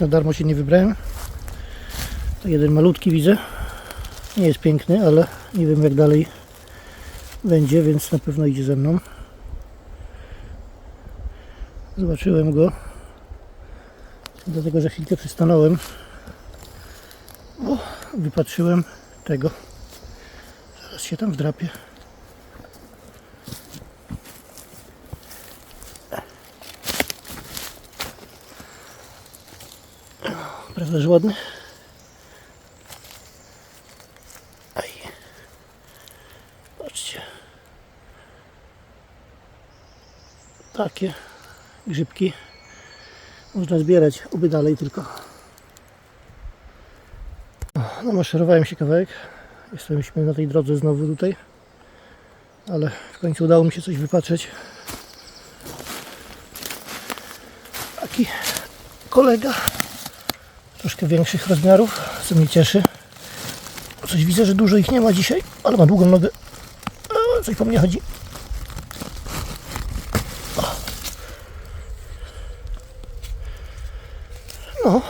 Na darmo się nie wybrałem. To jeden malutki widzę. Nie jest piękny, ale nie wiem jak dalej będzie, więc na pewno idzie ze mną. Zobaczyłem go. Dlatego, że chwilkę przystanąłem. O, wypatrzyłem tego. Zaraz się tam wdrapię. Że ładny? Aj. Patrzcie. Takie grzybki można zbierać, oby dalej tylko. No, maszerowałem się kawałek. Jesteśmy na tej drodze znowu tutaj. Ale w końcu udało mi się coś wypatrzeć. Taki kolega. Troszkę większych rozmiarów, co mnie cieszy. Coś widzę, że dużo ich nie ma dzisiaj, ale ma długą nogę. O, Coś po mnie chodzi. No.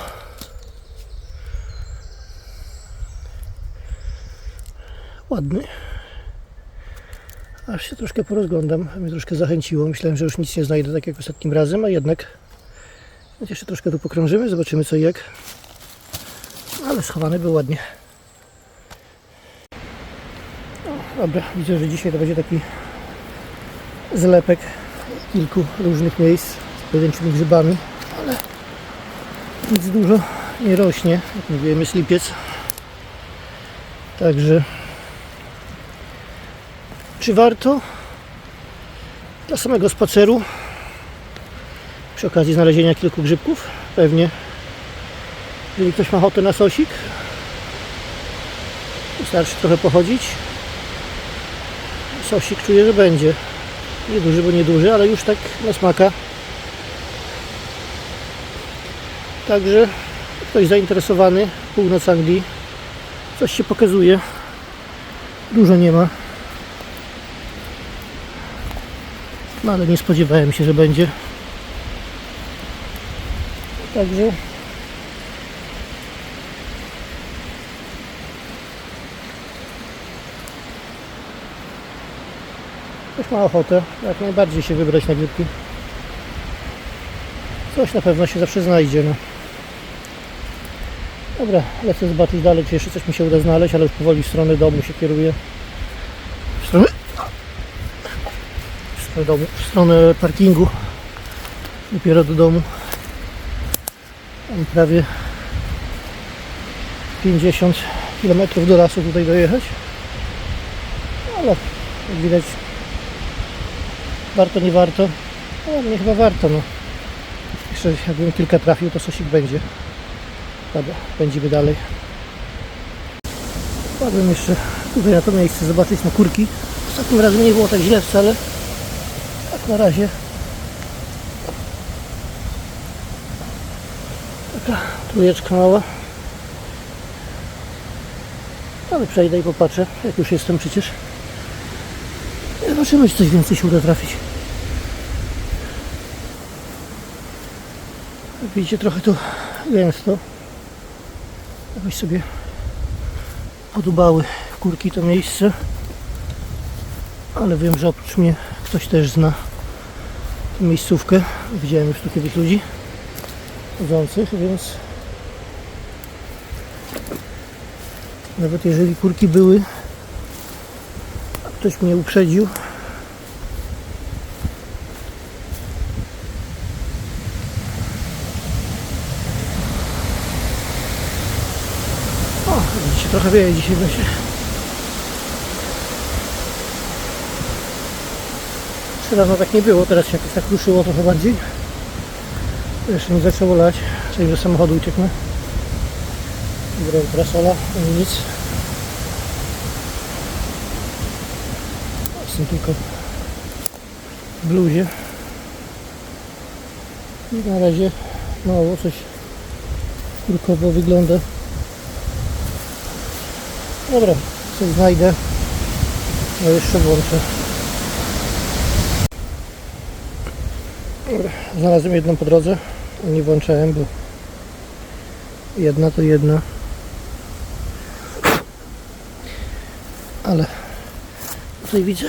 Ładny. Aż się troszkę porozglądam. Mnie troszkę zachęciło. Myślałem, że już nic nie znajdę tak jak ostatnim razem, a jednak jeszcze troszkę tu pokrążymy, zobaczymy co i jak. Ale schowany był ładnie. Dobra, widzę, że dzisiaj to będzie taki zlepek kilku różnych miejsc z pojedynczymi grzybami, ale nic dużo nie rośnie. Jak mówiłem, jest lipiec. Także czy warto? Dla samego spaceru przy okazji znalezienia kilku grzybków, pewnie. Jeżeli ktoś ma ochotę na sosik, wystarczy trochę pochodzić. Sosik czuję, że będzie. Nieduży, bo nieduży, ale już tak na smaka. Także ktoś zainteresowany, północ Anglii, coś się pokazuje. Dużo nie ma. No ale nie spodziewałem się, że będzie. Także ktoś ma ochotę jak najbardziej się wybrać na grzybki. Coś na pewno się zawsze znajdzie. No. Dobra, lecę zobaczyć dalej, czy jeszcze coś mi się uda znaleźć, ale już powoli w stronę domu się kieruję. W stronę, w stronę domu, w stronę parkingu. Dopiero do domu. Mam prawie 50 km do lasu tutaj dojechać. Ale jak widać warto, nie warto. Ale mnie chyba warto. No. Jeszcze jakbym kilka trafił, to sosik będzie. Dobra, pędzimy dalej. Wpadłem jeszcze tutaj na to miejsce zobaczyć na kurki. Ostatnim razem nie było tak źle wcale. Tak na razie Taka trójeczka mała. Ale przejdę i popatrzę, jak już jestem przecież. Zobaczymy, czy coś więcej się uda trafić. Jak widzicie, trochę tu gęsto. Jakoś sobie podobały kurki to miejsce. Ale wiem, że oprócz mnie ktoś też zna tę miejscówkę. Widziałem już tu kiedyś ludzi chodzących, więc nawet jeżeli kurki były, ktoś mnie uprzedził, o, widzicie, trochę wieje dzisiaj będzie. Trzy rano tak nie było, teraz się jakoś tak ruszyło trochę bardziej. Jeszcze nie zaczęło lać, czyli do samochodu ucieknę. Biorę parasola, nic. koszulce, tylko w bluzie. I na razie mało coś kurkowo wygląda. Dobra, coś znajdę, no jeszcze włączę. Znalazłem jedną po drodze, nie włączałem, bo jedna to jedna. Ale tutaj widzę,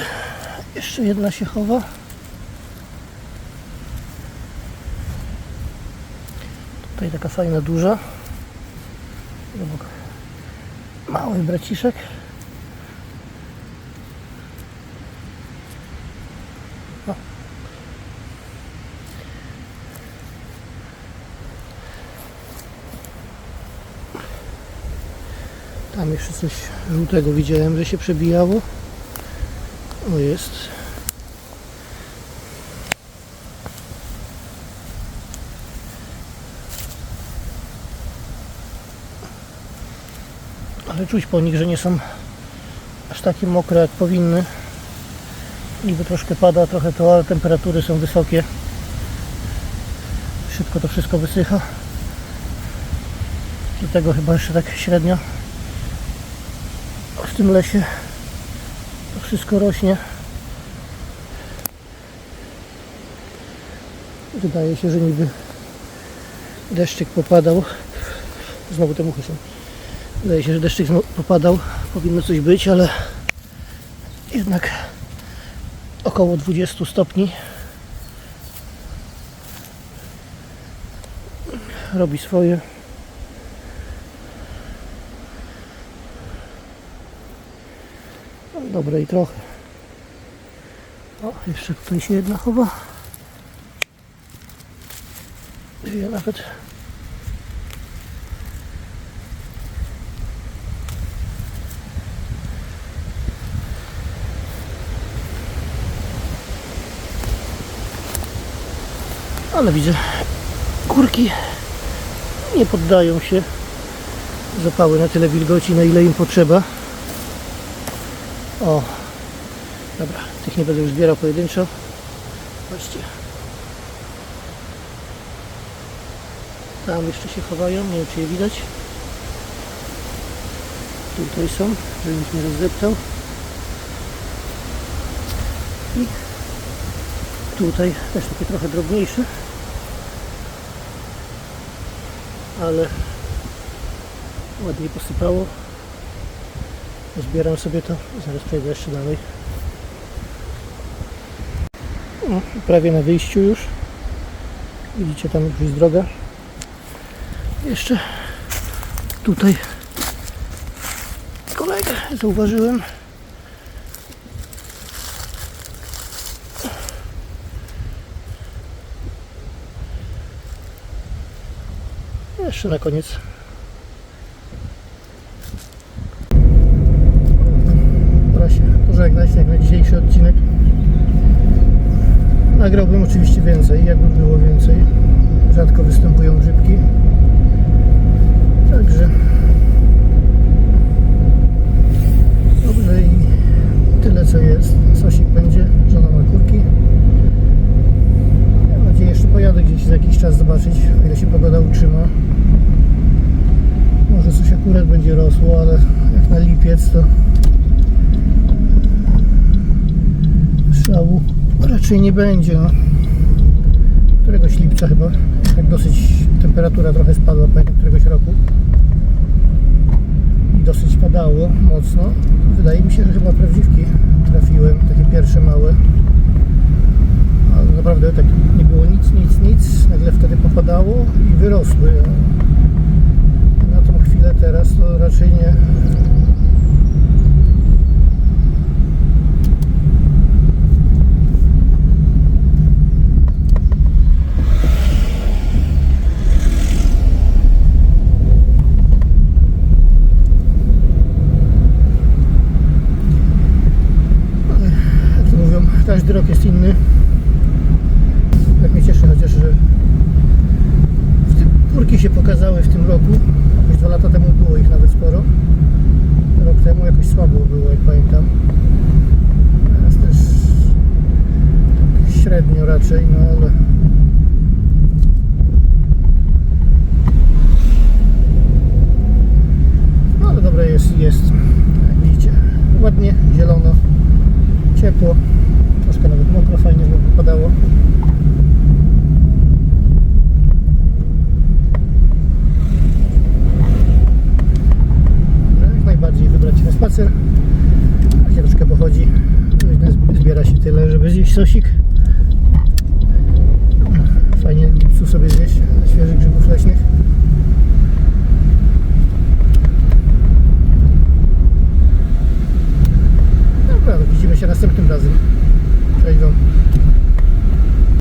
jeszcze jedna się chowa. Tutaj taka fajna duża. Obok Mały braciszek. Tam jeszcze coś żółtego widziałem, że się przebijało. O jest. Ale czuć po nich, że nie są aż takie mokre jak powinny. Niby troszkę pada, trochę to, ale temperatury są wysokie. Szybko to wszystko wysycha. Dlatego chyba jeszcze tak średnio w tym lesie wszystko rośnie. Wydaje się, że niby deszczyk popadał. Znowu te muchy są. Wydaje się, że deszczyk popadał. Powinno coś być, ale jednak około 20 stopni. Robi swoje. Dobre i trochę. O, jeszcze tutaj się jedna chowa. Dwie nawet. Ale widzę, kurki nie poddają się. Zapały na tyle wilgoci, na ile im potrzeba. O, dobra, tych nie będę już zbierał pojedynczo. Patrzcie. Tam jeszcze się chowają, nie wiem czy je widać. Tutaj są, żeby nikt nie rozdeptał. I tutaj też takie trochę drobniejsze. Ale ładnie posypało. Zbieram sobie to, zaraz przejdę jeszcze dalej. Prawie na wyjściu już. Widzicie, tam już jest droga. Jeszcze tutaj kolegę zauważyłem. Jeszcze na koniec Pora się jak na dzisiejszy odcinek. Nagrałbym oczywiście więcej, jakby było więcej. Rzadko występują grzybki. Także dobrze i tyle co jest. Sosik będzie, żona ma kurki. Mam nadzieję, jeszcze pojadę gdzieś za jakiś czas zobaczyć, ile się pogoda utrzyma. Może coś akurat będzie rosło, ale jak na lipiec to szału raczej nie będzie. No. Któregoś lipca chyba, jak dosyć temperatura trochę spadła, pamiętam któregoś roku i dosyć padało mocno. Wydaje mi się, że chyba prawdziwki trafiłem, takie pierwsze małe. Ale naprawdę tak nie było nic, nic, nic. Nagle wtedy popadało i wyrosły. Na tą chwilę teraz to raczej nie. jak to mówią, każdy rok jest inny. Tak mnie cieszy chociaż, że w tym pokazały w tym roku. Już dwa lata temu było ich nawet sporo. Rok temu jakoś słabo było, jak pamiętam. Teraz też tak średnio raczej, no ale zbiera się tyle, żeby zjeść sosik. Fajnie psu sobie zjeść świeżych grzybów leśnych. Dobra, widzimy się następnym razem.